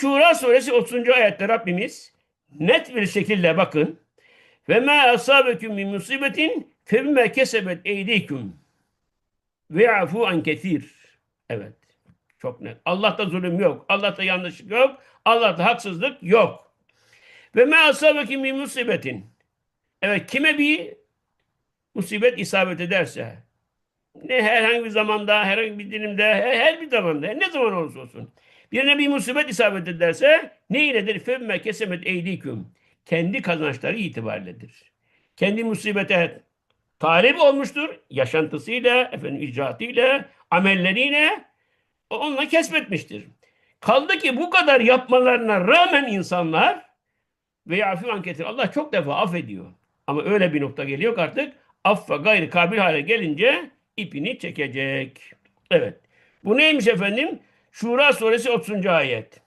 Şura suresi 30. ayette Rabbimiz net bir şekilde bakın. Ve ma asabeküm min musibetin febime kesebet eydiküm ve yafu an kesir. Evet. Çok net. Allah'ta zulüm yok. Allah'ta yanlışlık yok. Allah'ta haksızlık yok. Ve ma asabeküm min musibetin. Evet kime bir musibet isabet ederse ne herhangi bir zamanda, herhangi bir dilimde, her, her bir zamanda, ne zaman olursa olsun. Birine bir musibet isabet ederse ne iledir? Femme kesemet eydiküm. Kendi kazançları itibarilledir. Kendi musibete talip olmuştur. Yaşantısıyla, efendim icraatıyla, amelleriyle onunla kesbetmiştir. Kaldı ki bu kadar yapmalarına rağmen insanlar ve yafi anketir. Allah çok defa affediyor. Ama öyle bir nokta geliyor ki artık affa gayri kabil hale gelince ipini çekecek. Evet. Bu neymiş efendim? Şura suresi 30. ayet.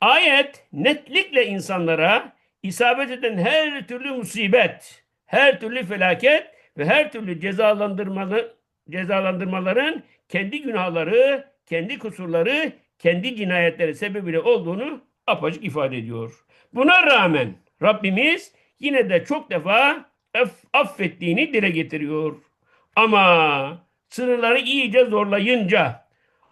Ayet netlikle insanlara isabet eden her türlü musibet, her türlü felaket ve her türlü cezalandırmalı, cezalandırmaların kendi günahları, kendi kusurları, kendi cinayetleri sebebiyle olduğunu apaçık ifade ediyor. Buna rağmen Rabbimiz yine de çok defa aff- affettiğini dile getiriyor. Ama sınırları iyice zorlayınca,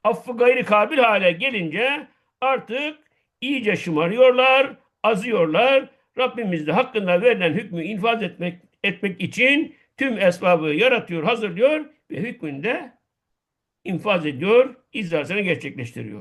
affı gayri kabil hale gelince artık iyice şımarıyorlar, azıyorlar. Rabbimiz de hakkında verilen hükmü infaz etmek, etmek için tüm esbabı yaratıyor, hazırlıyor ve hükmünde infaz ediyor, icrasını gerçekleştiriyor.